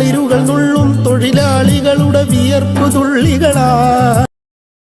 കളിരുകൾ നുള്ളും തൊഴിലാളികളുടെ വിയർപ്പ് തുള്ളികളാ.